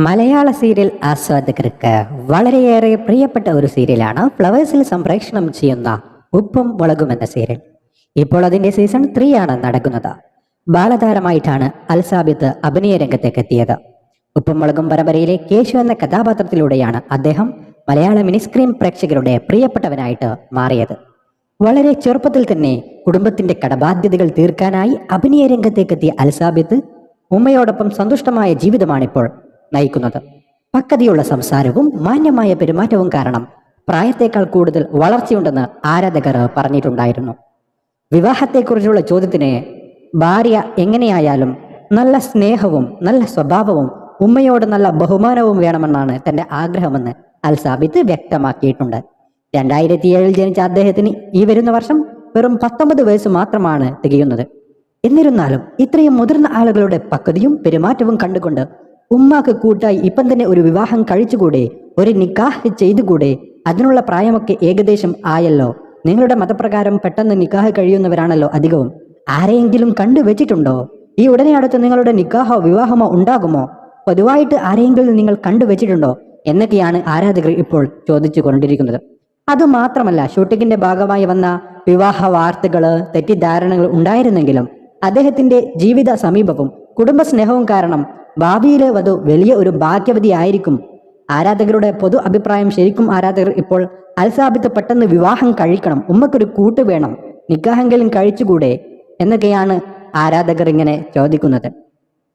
മലയാള serial ആസ്വാദകർക്ക് വളരെയേറെ പ്രിയപ്പെട്ട ഒരു സീരിയലാണ് ഫ്ലവേഴ്സിൽ സംപ്രേഷണം ചെയ്യുന്ന ഉപ്പും മുളകും എന്ന സീരിയൽ. ഇപ്പോൾ അതിന്റെ സീസൺ ത്രീ ആണ് നടക്കുന്നത്. ബാലതാരമായിട്ടാണ് അൽസാബിത്ത് അഭിനയ രംഗത്തേക്ക് എത്തിയത്. ഉപ്പും മുളകും പരമ്പരയിലെ കേശു എന്ന കഥാപാത്രത്തിലൂടെയാണ് അദ്ദേഹം മലയാള മിനിസ്ക്രീൻ പ്രേക്ഷകരുടെ പ്രിയപ്പെട്ടവനായിട്ട് മാറിയത്. വളരെ ചെറുപ്പത്തിൽ തന്നെ കുടുംബത്തിന്റെ കടബാധ്യതകൾ തീർക്കാനായി അഭിനയ രംഗത്തേക്കെത്തിയ അൽസാബിത്ത് ഉമ്മയോടൊപ്പം സന്തുഷ്ടമായ ജീവിതമാണിപ്പോൾ നയിക്കുന്നത്. പക്വതയുള്ള സംസാരവും മാന്യമായ പെരുമാറ്റവും കാരണം പ്രായത്തേക്കാൾ കൂടുതൽ വളർച്ചയുണ്ടെന്ന് ആരാധകർ പറഞ്ഞിട്ടുണ്ടായിരുന്നു. വിവാഹത്തെക്കുറിച്ചുള്ള ചോദ്യത്തിന് ഭാര്യ എങ്ങനെയായാലും നല്ല സ്നേഹവും നല്ല സ്വഭാവവും ഉമ്മയോട് നല്ല ബഹുമാനവും വേണമെന്നാണ് തന്റെ ആഗ്രഹമെന്ന് അൽ സാബിത്ത് വ്യക്തമാക്കിയിട്ടുണ്ട്. രണ്ടായിരത്തി ഏഴിൽ ജനിച്ച അദ്ദേഹത്തിന് ഈ വരുന്ന വർഷം വെറും പത്തൊമ്പത് വയസ്സ് മാത്രമാണ് തികയുന്നത്. എന്നിരുന്നാലും ഇത്രയും മുതിർന്ന ആളുകളുടെ പക്വതയും പെരുമാറ്റവും കണ്ടുകൊണ്ട് ഉമ്മാക്ക് കൂട്ടായി ഇപ്പം തന്നെ ഒരു വിവാഹം കഴിച്ചുകൂടെ? ഒരു നിക്കാഹ് ചെയ്തുകൂടെ? അതിനുള്ള പ്രായമൊക്കെ ഏകദേശം ആയല്ലോ. നിങ്ങളുടെ മതപ്രകാരം പെട്ടെന്ന് നിക്കാഹ് കഴിയുന്നവരാണല്ലോ അധികവും. ആരെയെങ്കിലും കണ്ടുവച്ചിട്ടുണ്ടോ ഈ ഉടനെ അടുത്ത് നിങ്ങളുടെ നിക്കാഹോ വിവാഹമോ ഉണ്ടാകുമോ? പൊതുവായിട്ട് ആരെയെങ്കിലും നിങ്ങൾ കണ്ടുവച്ചിട്ടുണ്ടോ എന്നൊക്കെയാണ് ആരാധകർ ഇപ്പോൾ ചോദിച്ചു കൊണ്ടിരിക്കുന്നത് അതുമാത്രമല്ല ഷൂട്ടിങ്ങിന്റെ ഭാഗമായി വന്ന വിവാഹ വാർത്തകൾ തെറ്റിദ്ധാരണകൾ ഉണ്ടായിരുന്നെങ്കിലും അദ്ദേഹത്തിന്റെ ജീവിത സമീപവും കുടുംബസ്നേഹവും കാരണം ഭാവിയിലെ വധു വലിയ ഒരു ഭാഗ്യവതിയായിരിക്കും. ആരാധകരുടെ പൊതു അഭിപ്രായം ശരിക്കും ആരാധകർ ഇപ്പോൾ അൽസാബിത്ത് പെട്ടെന്ന് വിവാഹം കഴിക്കണം. ഉമ്മക്കൊരു കൂട്ട് വേണം. നിക്കാഹെങ്കിലും കഴിച്ചുകൂടെ? എന്നൊക്കെയാണ് ആരാധകർ ഇങ്ങനെ ചോദിക്കുന്നത്.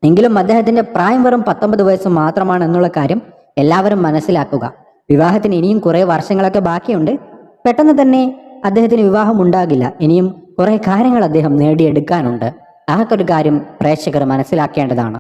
എങ്കിലും അദ്ദേഹത്തിന്റെ പ്രായം വെറും പത്തൊമ്പത് വയസ്സ് മാത്രമാണ് എന്നുള്ള കാര്യം എല്ലാവരും മനസ്സിലാക്കുക. വിവാഹത്തിന് ഇനിയും കുറെ വർഷങ്ങളൊക്കെ ബാക്കിയുണ്ട്. പെട്ടെന്ന് തന്നെ അദ്ദേഹത്തിന് വിവാഹം ഉണ്ടാകില്ല. ഇനിയും കുറെ കാര്യങ്ങൾ അദ്ദേഹം നേടിയെടുക്കാനുണ്ട്. ആ കാര്യം പ്രേക്ഷകർ മനസ്സിലാക്കേണ്ടതാണ്.